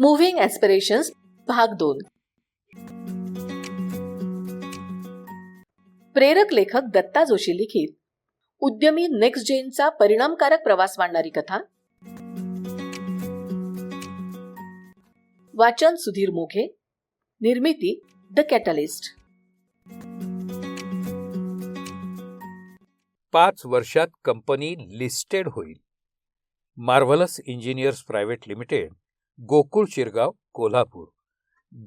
Moving aspirations भाग दोन. प्रेरक लेखक दत्ता जोशी लिखित. उद्यमी नेक्स्ट जेनचा परिणामकारक प्रवास मांडणारी कथा. वाचन सुधीर मोघे. निर्मिती द कॅटलिस्ट पाच वर्षात कंपनी लिस्टेड होईल. Marvellous engineers private limited Gokul Shirgaon Kolhapur.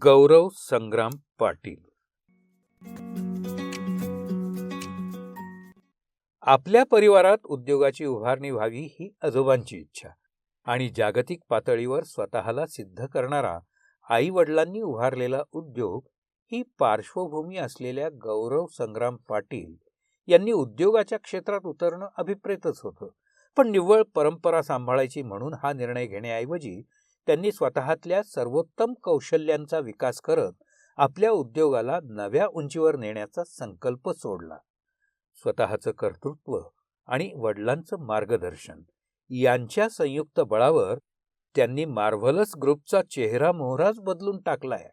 Gaurav Sangram Patil. आपल्या परिवारात उद्योगाची उभारणी व्हावी ही आजोबांची इच्छा आणि जागतिक पातळीवर स्वतःला सिद्ध करणारा आई वडिलांनी उभारलेला उद्योग ही पार्श्वभूमी असलेल्या गौरव संग्राम पाटील यांनी उद्योगाच्या क्षेत्रात उतरणं अभिप्रेतच होतं. पण निव्वळ परंपरा सांभाळायची म्हणून हा निर्णय घेण्याऐवजी त्यांनी स्वतःतल्या सर्वोत्तम कौशल्यांचा विकास करत आपल्या उद्योगाला नव्या उंचीवर नेण्याचा संकल्प सोडला. स्वतःचं कर्तृत्व आणि वडिलांचं मार्गदर्शन यांच्या संयुक्त बळावर त्यांनी मार्व्हलस ग्रुपचा चेहरा मोहराच बदलून टाकलाय.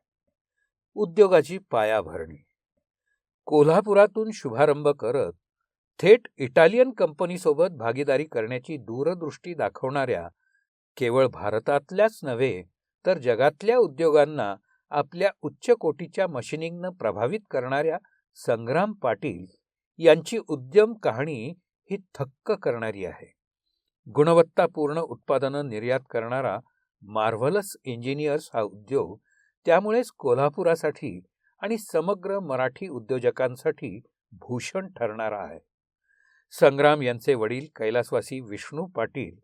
उद्योगाची पायाभरणी. कोल्हापुरातून शुभारंभ करत थेट इटालियन कंपनीसोबत भागीदारी करण्याची दूरदृष्टी दाखवणाऱ्या केवळ भारतातल्याच नव्हे तर जगातल्या उद्योगांना आपल्या उच्च कोटीच्या मशिनिंगनं प्रभावित करणाऱ्या संग्राम पाटील यांची उद्यम कहाणी ही थक्क करणारी आहे. गुणवत्तापूर्ण उत्पादनं निर्यात करणारा मार्व्हलस इंजिनियर्स हा उद्योग त्यामुळेच कोल्हापुरासाठी आणि समग्र मराठी उद्योजकांसाठी भूषण ठरणारा आहे. संग्राम यांचे वडील कैलासवासी विष्णू पाटील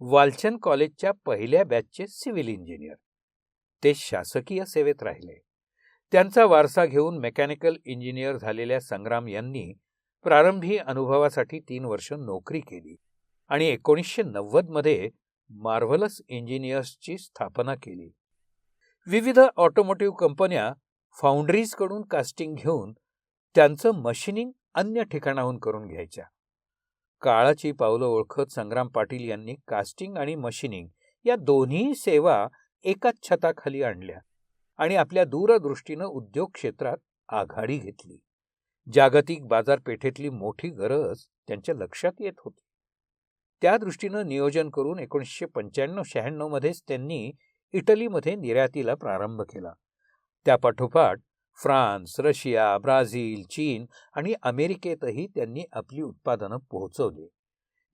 वालचंद कॉलेजच्या पहिल्या बॅचचे सिव्हिल इंजिनियर. ते शासकीय सेवेत राहिले. त्यांचा वारसा घेऊन मेकॅनिकल इंजिनियर झालेल्या संग्राम यांनी प्रारंभी अनुभवासाठी तीन वर्ष नोकरी केली आणि एकोणीसशे नव्वदमध्ये मार्व्हलस इंजिनियर्सची स्थापना केली. विविध ऑटोमोटिव्ह कंपन्या फाउंड्रीजकडून कास्टिंग घेऊन त्यांचं मशिनिंग अन्य ठिकाणाहून करून घ्यायच्या. काळाची पावलं ओळखत संग्राम पाटील यांनी कास्टिंग आणि मशिनिंग या दोन्ही सेवा एकाच छताखाली आणल्या आणि आपल्या दूरदृष्टीनं उद्योग क्षेत्रात आघाडी घेतली. जागतिक बाजारपेठेतली मोठी गरज त्यांच्या लक्षात येत होती. त्या दृष्टीनं नियोजन करून एकोणीसशे पंच्याण्णव शहाण्णवमध्येच त्यांनी इटलीमध्ये निर्यातीला प्रारंभ केला. त्यापाठोपाठ फ्रान्स रशिया ब्राझील चीन आणि अमेरिकेतही त्यांनी आपली उत्पादनं पोहोचवली.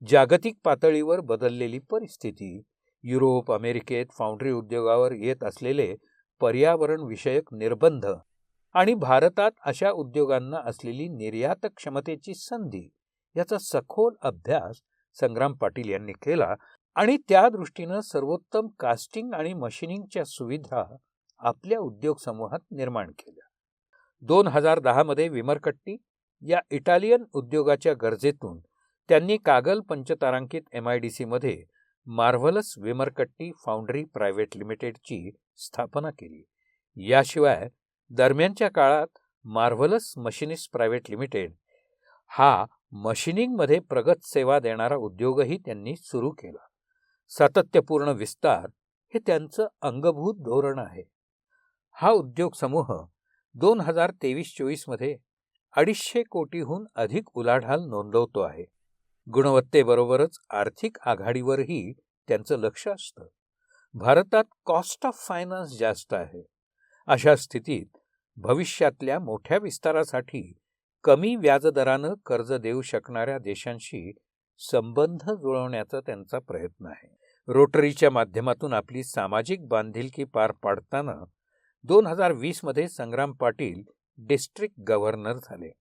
जागतिक पातळीवर बदललेली परिस्थिती युरोप अमेरिकेत फाउंड्री उद्योगावर येत असलेले पर्यावरणविषयक निर्बंध आणि भारतात अशा उद्योगांना असलेली निर्यात क्षमतेची संधी याचा सखोल अभ्यास संग्राम पाटील यांनी केला आणि त्या दृष्टीनं सर्वोत्तम कास्टिंग आणि मशिनिंगच्या सुविधा आपल्या उद्योग समूहात निर्माण केल्या. दोन हजार दहामध्ये विमरकट्टी या इटालियन उद्योगाच्या गरजेतून त्यांनी कागल पंचतारांकित एम आय डी सीमध्ये मार्व्हलस विमरकट्टी फाउंड्री प्रायव्हेट लिमिटेडची स्थापना केली. याशिवाय दरम्यानच्या काळात मार्व्हलस मशिनिस्ट प्रायव्हेट लिमिटेड हा मशिनिंगमध्ये प्रगत सेवा देणारा उद्योगही त्यांनी सुरू केला. सातत्यपूर्ण विस्तार हे त्यांचं अंगभूत धोरण आहे. हा उद्योग समूह दोन हजार तेवीस चोवीसमध्ये अडीचशे कोटीहून अधिक उलाढाल नोंदवतो आहे. गुणवत्तेबरोबरच आर्थिक आघाडीवरही त्यांचं लक्ष असतं. भारतात कॉस्ट ऑफ फायनान्स जास्त आहे. अशा स्थितीत भविष्यातल्या मोठ्या विस्तारासाठी कमी व्याजदरानं कर्ज देऊ शकणाऱ्या देशांशी संबंध जुळवण्याचा त्यांचा प्रयत्न आहे. रोटरीच्या माध्यमातून आपली सामाजिक बांधिलकी पार पाडताना दोन हजार वीसमध्ये संग्राम पाटील डिस्ट्रिक्ट गव्हर्नर झाले.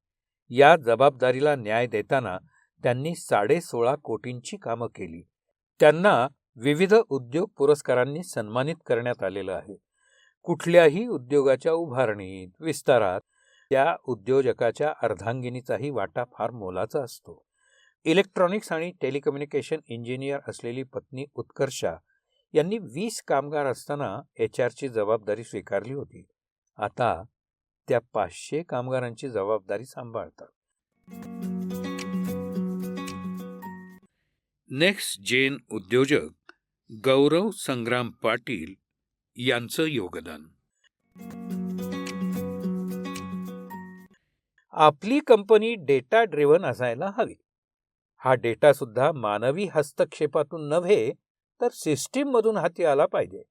या जबाबदारीला न्याय देताना त्यांनी साडेसोळा कोटींची कामं केली. त्यांना विविध उद्योग पुरस्कारांनी सन्मानित करण्यात आलेलं आहे. कुठल्याही उद्योगाच्या उभारणीत विस्तारात त्या उद्योजकाच्या अर्धांगिनीचाही वाटा फार मोलाचा असतो. इलेक्ट्रॉनिक्स आणि टेलिकम्युनिकेशन इंजिनियर असलेली पत्नी उत्कर्षा यांनी वीस कामगार असताना एच आरची जबाबदारी स्वीकारली होती. आता त्या पाचशे कामगारांची जबाबदारी सांभाळतात. नेक्स्ट जेन उद्योजक गौरव संग्राम पाटील यांचं योगदान. आपली कंपनी डेटा ड्रिव्हन असायला हवी. हा डेटा सुद्धा मानवी हस्तक्षेपातून नव्हे तर सिस्टीममधून हाती आला पाहिजे.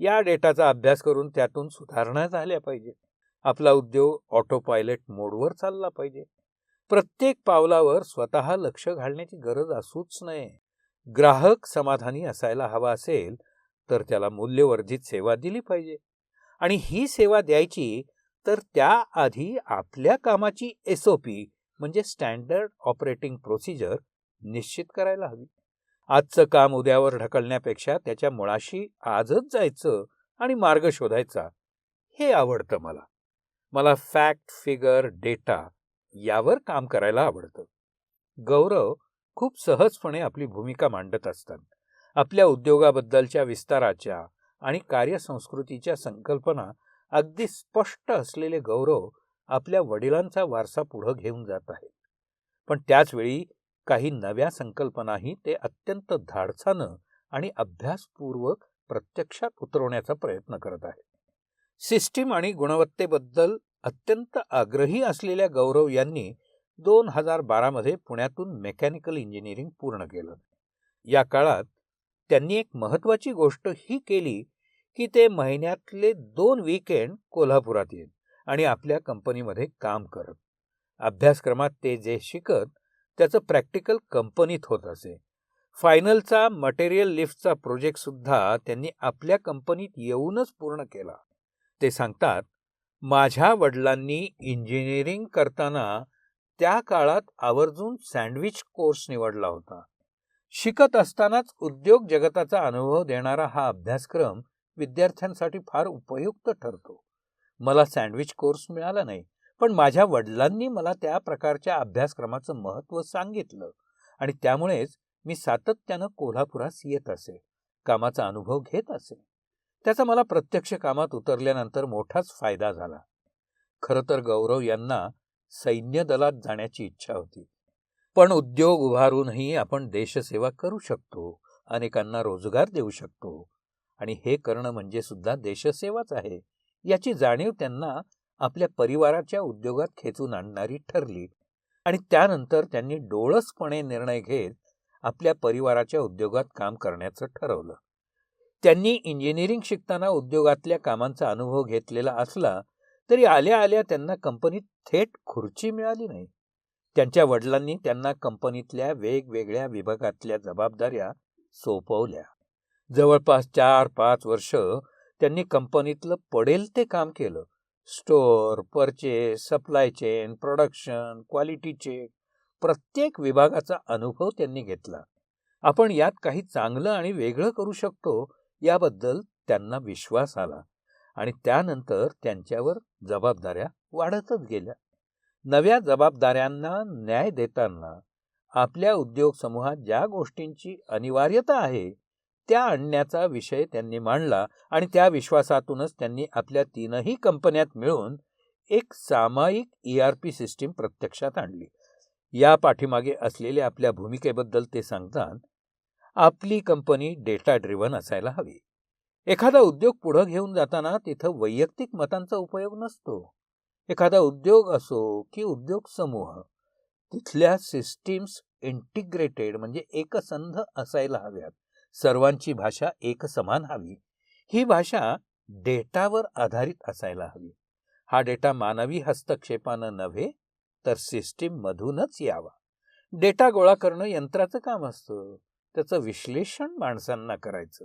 या डेटाचा अभ्यास करून त्यातून सुधारणा झाल्या पाहिजे. आपला उद्योग ऑटो पायलट मोडवर चालला पाहिजे. प्रत्येक पावलावर स्वतः लक्ष घालण्याची गरज असूच नये. ग्राहक समाधानी असायला हवा असेल तर त्याला मूल्यवर्धित सेवा दिली पाहिजे. आणि ही सेवा द्यायची तर त्याआधी आपल्या कामाची एस ओ पी म्हणजे स्टँडर्ड ऑपरेटिंग प्रोसिजर निश्चित करायला हवी. आजचं काम उद्यावर ढकलण्यापेक्षा त्याच्या मुळाशी आजच जायचं आणि मार्ग शोधायचा हे आवडतं मला. मला फॅक्ट फिगर डेटा यावर काम करायला आवडतं. गौरव खूप सहजपणे आपली भूमिका मांडत असतात. आपल्या उद्योगाबद्दलच्या विस्ताराच्या आणि कार्यसंस्कृतीच्या संकल्पना अगदी स्पष्ट असलेले गौरव आपल्या वडिलांचा वारसा पुढं घेऊन जात आहेत. पण त्याचवेळी काही नव्या संकल्पनाही ते अत्यंत धाडसानं आणि अभ्यासपूर्वक प्रत्यक्षात उतरवण्याचा प्रयत्न करत आहेत. सिस्टीम आणि गुणवत्तेबद्दल अत्यंत आग्रही असलेल्या गौरव यांनी दोन हजार बारामध्ये पुण्यातून मेकॅनिकल इंजिनिअरिंग पूर्ण केलं. या काळात त्यांनी एक महत्त्वाची गोष्ट ही केली की ते महिन्यातले दोन वीकेंड कोल्हापुरात येत आणि आपल्या कंपनीमध्ये काम करत. अभ्यासक्रमात ते जे शिकत त्याचं प्रॅक्टिकल कंपनीत होत असे. फायनलचा मटेरियल लिफ्टचा प्रोजेक्टसुद्धा त्यांनी आपल्या कंपनीत येऊनच पूर्ण केला. ते सांगतात माझ्या वडिलांनी इंजिनिअरिंग करताना त्या काळात आवर्जून सँडविच कोर्स निवडला होता. शिकत असतानाच उद्योग जगताचा अनुभव देणारा हा अभ्यासक्रम विद्यार्थ्यांसाठी फार उपयुक्त ठरतो. मला सँडविच कोर्स मिळाला नाही. पण माझ्या वडिलांनी मला त्या प्रकारच्या अभ्यासक्रमाचं महत्त्व सांगितलं आणि त्यामुळेच मी सातत्यानं कोल्हापुरास येत असे कामाचा अनुभव घेत असे. त्याचा मला प्रत्यक्ष कामात उतरल्यानंतर मोठाच फायदा झाला. खरं तर गौरव यांना सैन्य दलात जाण्याची इच्छा होती. पण उद्योग उभारूनही आपण देशसेवा करू शकतो अनेकांना रोजगार देऊ शकतो आणि हे करणं म्हणजे सुद्धा देशसेवाच आहे याची जाणीव त्यांना आपल्या परिवाराच्या उद्योगात खेचून आणणारी ठरली. आणि त्यानंतर त्यांनी डोळसपणे निर्णय घेत आपल्या परिवाराच्या उद्योगात काम करण्याचं ठरवलं. त्यांनी इंजिनिअरिंग शिकताना उद्योगातल्या कामांचा अनुभव घेतलेला असला तरी आल्या आल्या त्यांना कंपनीत थेट खुर्ची मिळाली नाही. त्यांच्या वडिलांनी त्यांना कंपनीतल्या वेगवेगळ्या विभागातल्या जबाबदाऱ्या सोपवल्या. जवळपास चार पाच वर्ष त्यांनी कंपनीतलं पडेल ते काम केलं. Store purchase supply chain production quality check प्रत्येक विभागाचा अनुभव त्यांनी घेतला. आपण यात काही चांगलं आणि वेगळं करू शकतो याबद्दल त्यांना विश्वास आला आणि त्यानंतर त्यांच्यावर जबाबदाऱ्या वाढतच गेल्या. नव्या जबाबदाऱ्यांना न्याय देताना आपल्या उद्योग समूहात ज्या गोष्टींची अनिवार्यता आहे त्या आणण्याचा विषय त्यांनी मांडला आणि त्या विश्वासातूनच त्यांनी आपल्या तीनही कंपन्यात मिळून एक सामायिक ई आर पी सिस्टीम प्रत्यक्षात आणली. या पाठीमागे असलेल्या आपल्या भूमिकेबद्दल ते सांगतात आपली कंपनी डेटा ड्रिव्हन असायला हवी. एखादा उद्योग पुढं घेऊन जाताना तिथं वैयक्तिक मतांचा उपयोग नसतो. एखादा उद्योग असो की उद्योग समूह तिथल्या सिस्टीम्स इंटिग्रेटेड म्हणजे एकसंध असायला हव्यात. सर्वांची भाषा एकसमान हवी. ही भाषा डेटावर आधारित असायला हवी. हा डेटा मानवी हस्तक्षेपानं नव्हे तर सिस्टीममधूनच यावा. डेटा गोळा करणं यंत्राचं काम असतं. त्याचं विश्लेषण माणसांना करायचं.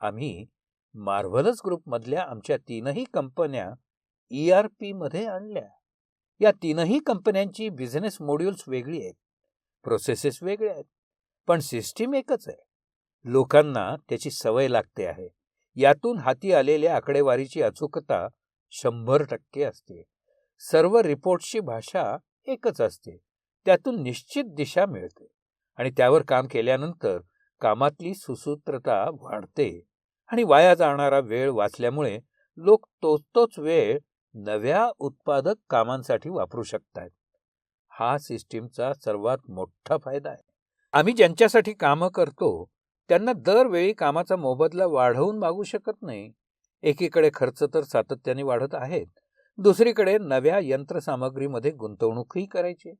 आम्ही मार्व्हलस ग्रुपमधल्या आमच्या तीनही कंपन्या ई आर पीमध्ये आणल्या. या तीनही कंपन्यांची बिझनेस मॉड्युल्स वेगळी आहेत. प्रोसेसेस वेगळ्या आहेत. पण सिस्टीम एकच आहे. लोकांना त्याची सवय लागते आहे. यातून हाती आलेल्या आकडेवारीची अचूकता शंभर टक्के असते. सर्व रिपोर्ट्सची भाषा एकच असते. त्यातून निश्चित दिशा मिळते. आणि त्यावर काम केल्यानंतर कामातली सुसूत्रता वाढते. आणि वाया जाणारा वेळ वाचल्यामुळे लोक तोच तोच वेळ नव्या उत्पादक कामांसाठी वापरू शकतात. हा सिस्टीमचा सर्वात मोठा फायदा आहे. आम्ही ज्यांच्यासाठी कामं करतो त्यांना दरवेळी कामाचा मोबदला वाढवून मागू शकत नाही. एकीकडे खर्च तर सातत्याने वाढत आहेत. दुसरीकडे नव्या यंत्रसामग्रीमध्ये गुंतवणूकही करायची.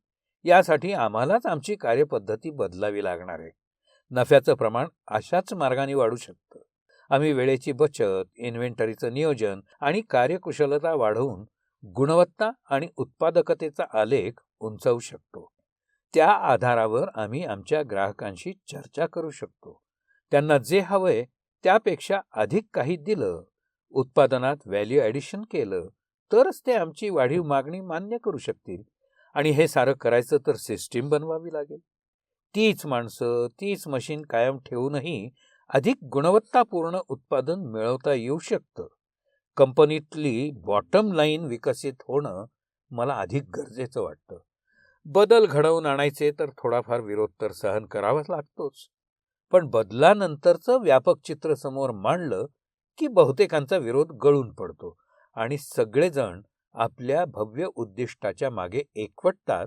यासाठी आम्हालाच आमची कार्यपद्धती बदलावी लागणार आहे. नफ्याचं प्रमाण अशाच मार्गाने वाढू शकतं. आम्ही वेळेची बचत इन्व्हेंटरीचं नियोजन आणि कार्यकुशलता वाढवून गुणवत्ता आणि उत्पादकतेचा आलेख उंचावू शकतो. त्या आधारावर आम्ही आमच्या ग्राहकांशी चर्चा करू शकतो. त्यांना जे हवंय त्यापेक्षा अधिक काही दिलं. उत्पादनात व्हॅल्यू ॲडिशन केलं तरच ते आमची वाढीव मागणी मान्य करू शकतील. आणि हे सारं करायचं तर सिस्टीम बनवावी लागेल. तीच माणसं तीच मशीन कायम ठेवूनही अधिक गुणवत्तापूर्ण उत्पादन मिळवता येऊ शकतं. कंपनीतली बॉटम लाईन विकसित होणं मला अधिक गरजेचं वाटतं. बदल घडवून आणायचे तर थोडाफार विरोध तर सहन करावाच लागतोच. पण बदलानंतरचं व्यापक चित्र समोर मांडलं की बहुतेकांचा विरोध गळून पडतो आणि सगळेजण आपल्या भव्य उद्दिष्टाच्या मागे एकवटतात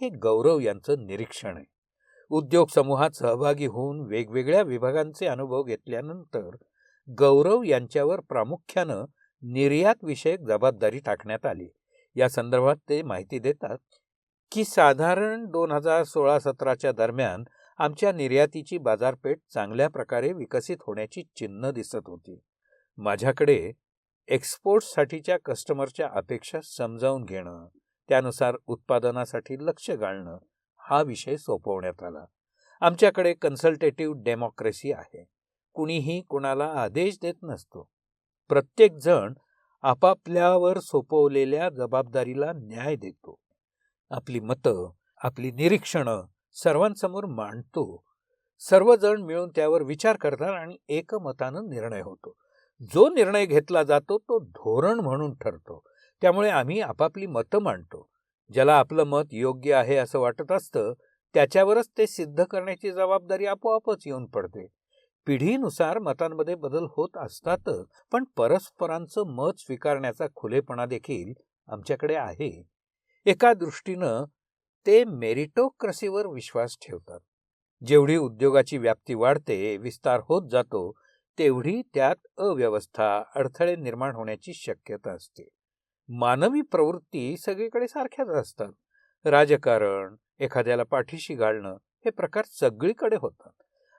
हे गौरव यांचं निरीक्षण आहे. उद्योग समूहात सहभागी होऊन वेगवेगळ्या विभागांचे अनुभव घेतल्यानंतर गौरव यांच्यावर प्रामुख्यानं निर्यातविषयक जबाबदारी टाकण्यात आली. या संदर्भात ते माहिती देतात की साधारण दोन हजार सोळा सतराच्या दरम्यान आमच्या निर्यातीची बाजारपेठ चांगल्या प्रकारे विकसित होण्याची चिन्ह दिसत होती. माझ्याकडे एक्सपोर्टसाठीच्या कस्टमरच्या अपेक्षा समजावून घेणं त्यानुसार उत्पादनासाठी लक्ष घालणं हा विषय सोपवण्यात आला. आमच्याकडे कन्सल्टेटिव्ह डेमोक्रेसी आहे. कुणीही कुणाला आदेश देत नसतो. प्रत्येकजण आपापल्यावर सोपवलेल्या जबाबदारीला न्याय देतो. आपली मतं आपली निरीक्षणं सर्वांसमोर मांडतो. सर्वजण मिळून त्यावर विचार करतात आणि एकमतानं निर्णय होतो. जो निर्णय घेतला जातो तो धोरण म्हणून ठरतो. त्यामुळे आम्ही आपापली मतं मांडतो. ज्याला आपलं मत योग्य आहे असं वाटत असतं त्याच्यावरच ते सिद्ध करण्याची जबाबदारी आपोआपच येऊन पडते. पिढीनुसार मतांमध्ये बदल होत असतातच पण परस्परांचं मत स्वीकारण्याचा खुलेपणा देखील आमच्याकडे आहे. एका दृष्टीनं ते मेरिटोक्रसीवर विश्वास ठेवतात. जेवढी उद्योगाची व्याप्ती वाढते विस्तार होत जातो तेवढी त्यात अव्यवस्था अडथळे निर्माण होण्याची शक्यता असते. मानवी प्रवृत्ती सगळीकडे सारख्याच असतात. राजकारण एखाद्याला पाठीशी घालणं हे प्रकार सगळीकडे होतात.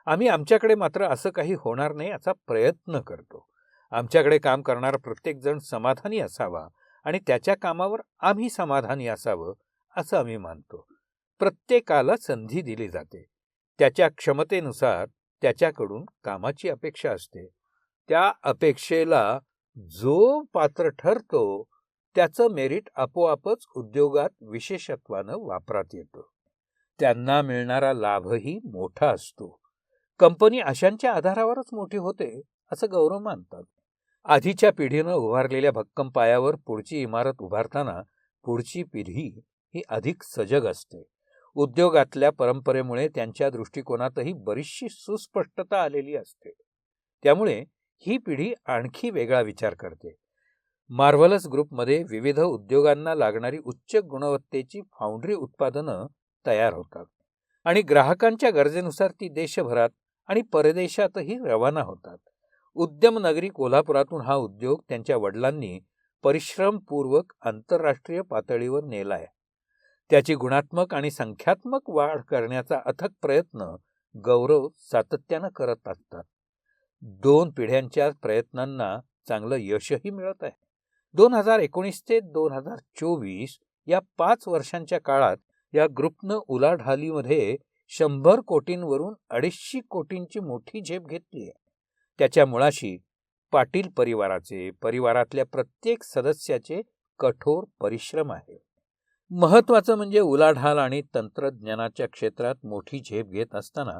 आम्ही आमच्याकडे मात्र असं काही होणार नाही याचा प्रयत्न करतो. आमच्याकडे काम करणारा प्रत्येकजण समाधानी असावा आणि त्याच्या कामावर आम्ही समाधानी असावं असं आम्ही मानतो. प्रत्येकाला संधी दिली जाते. त्याच्या क्षमतेनुसार त्याच्याकडून कामाची अपेक्षा असते. त्या अपेक्षेला जो पात्र ठरतो त्याचं मेरिट आपोआपच उद्योगात विशेषत्वानं वापरात येतं. त्यांना मिळणारा लाभही मोठा असतो. कंपनी अशांच्या आधारावरच मोठी होते असं गौरव मानतात. आधीच्या पिढीनं उभारलेल्या भक्कम पायावर पुढची इमारत उभारताना पुढची पिढी ही अधिक सजग असते. उद्योगातल्या परंपरेमुळे त्यांच्या दृष्टिकोनातही बरीचशी सुस्पष्टता आलेली असते. त्यामुळे ही पिढी आणखी वेगळा विचार करते. मार्व्हलस ग्रुपमध्ये विविध उद्योगांना लागणारी उच्च गुणवत्तेची फाउंड्री उत्पादनं तयार होतात आणि ग्राहकांच्या गरजेनुसार ती देशभरात आणि परदेशातही रवाना होतात. उद्यमनगरी कोल्हापुरातून हा उद्योग त्यांच्या वडिलांनी परिश्रमपूर्वक आंतरराष्ट्रीय पातळीवर नेलाय त्याची गुणात्मक आणि संख्यात्मक वाढ करण्याचा अथक प्रयत्न गौरव सातत्यानं करत असतात. दोन पिढ्यांच्या प्रयत्नांना चांगलं यशही मिळत आहे. दोन हजार एकोणीस ते दोन हजार चोवीस या पाच वर्षांच्या काळात या ग्रुपनं उलाढालीमध्ये शंभर कोटींवरून अडीचशे कोटींची मोठी झेप घेतली आहे. त्याच्या मुळाशी पाटील परिवाराचे परिवारातल्या प्रत्येक सदस्याचे कठोर परिश्रम आहे. महत्त्वाचं म्हणजे उलाढाल आणि तंत्रज्ञानाच्या क्षेत्रात मोठी झेप घेत असताना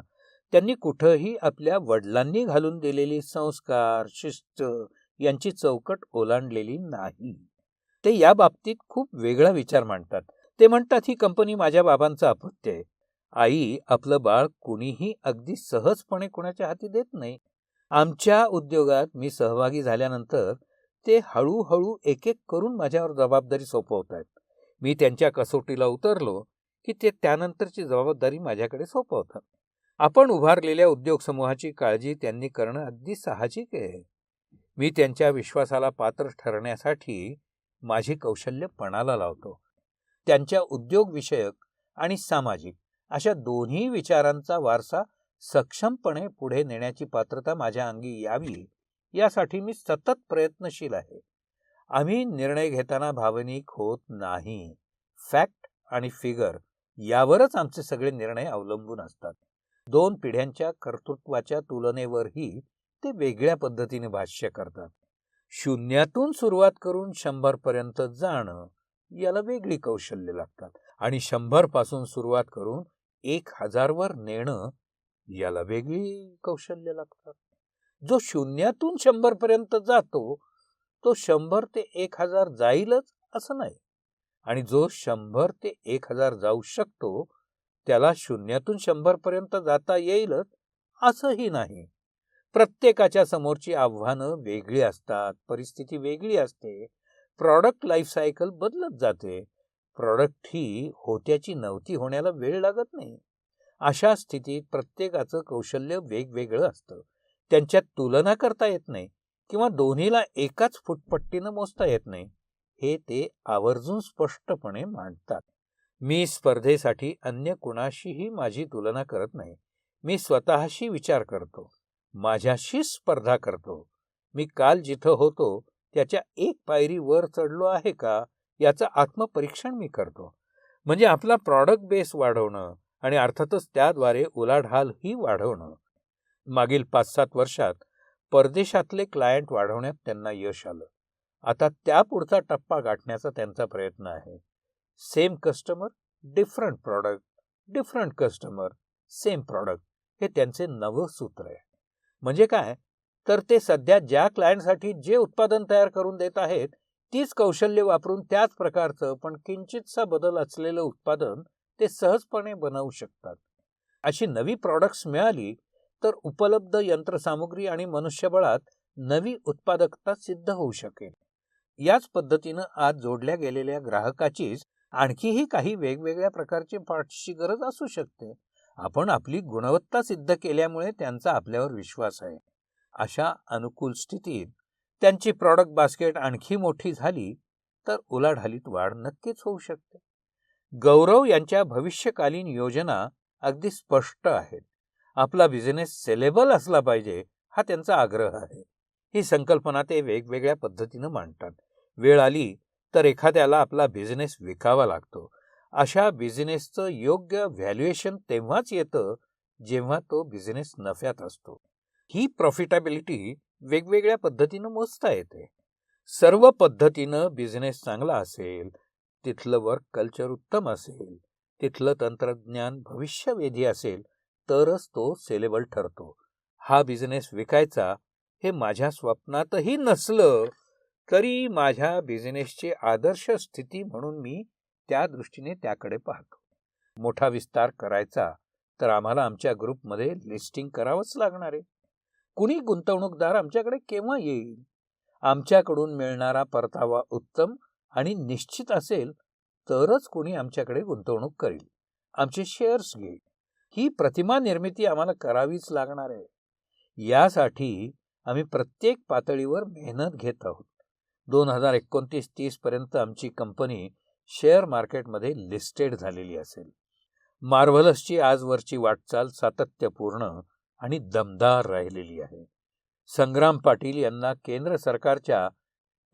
त्यांनी कुठंही आपल्या वडिलांनी घालून दिलेली संस्कार शिस्त यांची चौकट ओलांडलेली नाही. ते या बाबतीत खूप वेगळा विचार मांडतात. ते म्हणतात ही कंपनी माझ्या बाबांचं अपत्य आहे. आई आपलं बाळ कुणीही अगदी सहजपणे कुणाच्या हाती देत नाही. आमच्या उद्योगात मी सहभागी झाल्यानंतर ते हळूहळू एक एक करून माझ्यावर जबाबदारी सोपवत आहेत मी त्यांच्या कसोटीला उतरलो की ते त्यानंतरची जबाबदारी माझ्याकडे सोपवतात आपण उभारलेल्या उद्योग समूहाची काळजी त्यांनी करणं अगदी साहजिक आहे. मी त्यांच्या विश्वासाला पात्र ठरण्यासाठी माझी कौशल्य पणाला लावतो. त्यांच्या उद्योगविषयक आणि सामाजिक अशा दोन्ही विचारांचा वारसा सक्षमपणे पुढे नेण्याची पात्रता माझ्या अंगी यावी यासाठी मी सतत प्रयत्नशील आहे. आम्ही निर्णय घेताना भावनिक होत नाही. फॅक्ट आणि फिगर यावरच आमचे सगळे निर्णय अवलंबून असतात. दोन पिढ्यांच्या कर्तृत्वाच्या तुलनेवरही ते वेगळ्या पद्धतीने भाष्य करतात. शून्यातून सुरुवात करून शंभरपर्यंत जाणं याला वेगळी कौशल्य लागतात आणि शंभरपासून सुरुवात करून एक हजारवर नेणं याला वेगळी कौशल्य लागतात. जो शून्यातून शंभरपर्यंत जातो तो शंभर ते एक हजार जाईलच असं नाही. आणि जो शंभर ते एक हजार जाऊ शकतो त्याला शून्यातून शंभर पर्यंत जाता येईलच असंही नाही. प्रत्येकाच्या समोरची आव्हानं वेगळी असतात परिस्थिती वेगळी असते प्रॉडक्ट लाईफ सायकल बदलत जाते प्रॉडक्ट ही होत्याची नव्हती होण्याला वेळ लागत नाही. अशा स्थितीत प्रत्येकाचं कौशल्य वेगवेगळं असतं. त्यांच्यात तुलना करता येत नाही. किंवा दोन्हीला एकाच फुटपट्टीनं मोजता येत नाही हे ते आवर्जून स्पष्टपणे मांडतात. मी स्पर्धेसाठी अन्य कुणाशीही माझी तुलना करत नाही. मी स्वतःशी विचार करतो. माझ्याशी स्पर्धा करतो. मी काल जिथं होतो त्याच्या एक पायरी वर चढलो आहे का याचं आत्मपरीक्षण मी करतो. म्हणजे आपला प्रॉडक्ट बेस वाढवणं आणि अर्थातच त्याद्वारे उलाढालही वाढवणं. मागील पाच सात वर्षात परदेशातले क्लायंट वाढवण्यात त्यांना यश आलं. आता त्या पुढचा टप्पा गाठण्याचा त्यांचा प्रयत्न आहे. Same customer different product different customer same product हे त्यांचे नवं सूत्र आहे. म्हणजे काय? तर ते सध्या ज्या क्लायंटसाठी जे उत्पादन तयार करून देत आहेत तीच कौशल्य वापरून त्याच प्रकारचं पण किंचितसा बदल असलेलं उत्पादन ते सहजपणे बनवू शकतात. अशी नवी प्रॉडक्ट्स मिळाली तर उपलब्ध यंत्रसामुग्री आणि मनुष्यबळात नवी उत्पादकता सिद्ध होऊ शकेल. याच पद्धतीनं आज जोडल्या गेलेल्या ग्राहकाचीच आणखीही काही वेगवेगळ्या प्रकारचे पार्ट्सची गरज असू शकते. आपण आपली गुणवत्ता सिद्ध केल्यामुळे त्यांचा आपल्यावर विश्वास आहे. अशा अनुकूल स्थितीत त्यांची प्रॉडक्ट बास्केट आणखी मोठी झाली तर उलाढालीत वाढ नक्कीच होऊ शकते. गौरव यांच्या भविष्यकालीन योजना अगदी स्पष्ट आहेत. आपला बिझनेस सेलेबल असला पाहिजे हा त्यांचा आग्रह आहे. ही संकल्पना ते वेगवेगळ्या पद्धतीनं मांडतात. वेळ आली तर एखाद्याला आपला बिझनेस विकावा लागतो. अशा बिझनेसचं योग्य व्हॅल्युएशन तेव्हाच येतं जेव्हा तो बिझनेस नफ्यात असतो. ही प्रॉफिटेबिलिटी वेगवेगळ्या पद्धतीनं मोजता येते. सर्व पद्धतीनं बिझनेस चांगला असेल तिथलं वर्क कल्चर उत्तम असेल तिथलं तंत्रज्ञान भविष्यवेधी असेल तरच तो सेलेबल ठरतो. हा बिझनेस विकायचा हे माझ्या स्वप्नातही नसलं तरी माझ्या बिझनेसची आदर्श स्थिती म्हणून मी त्या दृष्टीने त्याकडे पाहतो. मोठा विस्तार करायचा तर आम्हाला आमच्या ग्रुपमध्ये लिस्टिंग करावंच लागणार आहे. कुणी गुंतवणूकदार आमच्याकडे केव्हा येईल? आमच्याकडून मिळणारा परतावा उत्तम आणि निश्चित असेल तरच कुणी आमच्याकडे गुंतवणूक करेल. आमचे शेअर्स घेईल. ही प्रतिमा निर्मिती आम्हाला करावीच लागणार आहे. यासाठी आम्ही प्रत्येक पातळीवर मेहनत घेत आहोत. दोन हजार एकोणतीस तीसपर्यंत आमची कंपनी शेअर मार्केटमध्ये लिस्टेड झालेली असेल. मार्व्हलसची आजवरची वाटचाल सातत्यपूर्ण आणि दमदार राहिलेली आहे. संग्राम पाटील यांना केंद्र सरकारच्या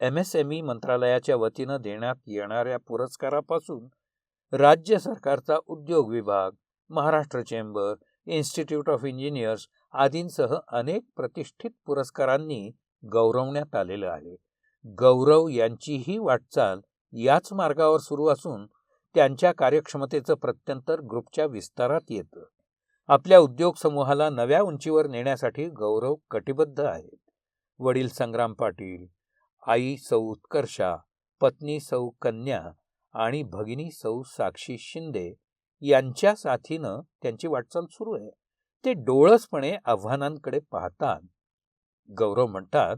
एम एस एम ई मंत्रालयाच्या वतीनं देण्यात येणाऱ्या पुरस्कारापासून राज्य सरकारचा उद्योग विभाग Maharashtra chamber institute of engineers आदींसह अनेक प्रतिष्ठित पुरस्कारांनी गौरवण्यात आलेलं आहे. गौरव यांचीही वाटचाल याच मार्गावर सुरू असून त्यांच्या कार्यक्षमतेचं प्रत्यंतर ग्रुपच्या विस्तारात येतं. आपल्या उद्योग समूहाला नव्या उंचीवर नेण्यासाठी गौरव कटिबद्ध आहेत. वडील संग्राम पाटील आई सौ उत्कर्षा पत्नी सौ कन्या आणि भगिनी सौ साक्षी शिंदे यांच्या साथीनं त्यांची वाटचाल सुरू आहे. ते डोळसपणे आव्हानांकडे पाहतात. गौरव म्हणतात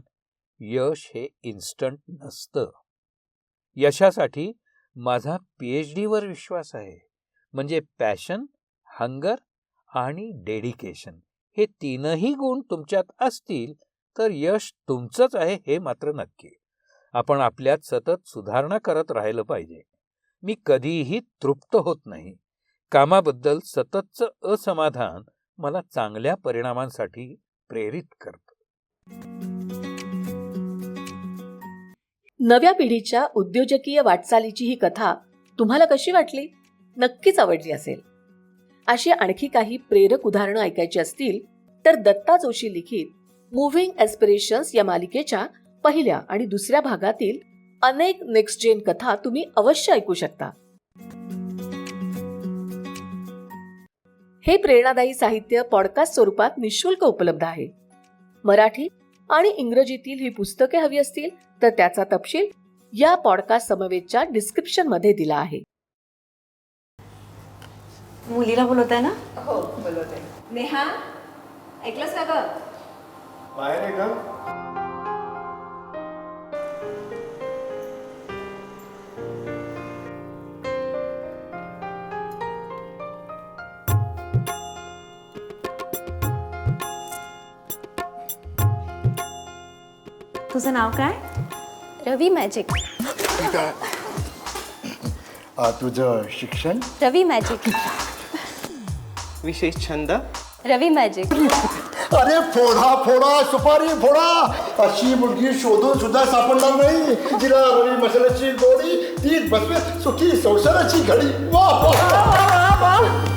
यश हे इन्स्टंट नसतं. यशासाठी माझा पी एच डीवर विश्वास आहे. म्हणजे पॅशन हंगर आणि डेडिकेशन हे तीनही गुण तुमच्यात असतील तर यश तुमचंच आहे हे मात्र नक्की. आपण आपल्यात सतत सुधारणा करत राहिलं पाहिजे. मी कधीही तृप्त होत नाही. कामाबद्दल सततचं असमाधान मला चांगल्या परिणामांसाठी प्रेरित करतं. नव्या पिढीच्या उद्योजकीय वाटचालीची ही कथा तुम्हाला कशी वाटली? नक्कीच आवडली असेल. अशी आणखी काही प्रेरक उदाहरणं ऐकायची असतील तर दत्ता जोशी लिखित मुव्हिंग एस्पिरेशन्स या मालिकेच्या पहिल्या आणि दुसऱ्या भागातील अनेक नेक्स्ट जेन कथा तुम्ही अवश्य ऐकू शकता. हे प्रेरणादायी साहित्य पॉडकास्ट स्वरूपात निशुल्क उपलब्ध आहे. मराठी आणि इंग्रजीतील ही पुस्तके हवी असतील तर त्याचा तपशील या पॉडकास्ट समवेतच्या डिस्क्रिप्शनमध्ये दिला आहे. मुलीला बोलवत आहे ना? हो बोलवते. नेहा ऐकलंस का बाहेर आहे का तुझं नाव काय रवी मॅजिक ठीक आहे अ, तुझं शिक्षण रवी मॅजिक विशेष छंद रवी मॅजिक अरे फोडा फोडा सुपारी फोडा. अशी मुलगी शोधून सुद्धा सापडणार नाही. तिला रवी मसाल्याची गोडी ती बसवे सुखी संसाराची घडी. वा वा, वा, वा, वा.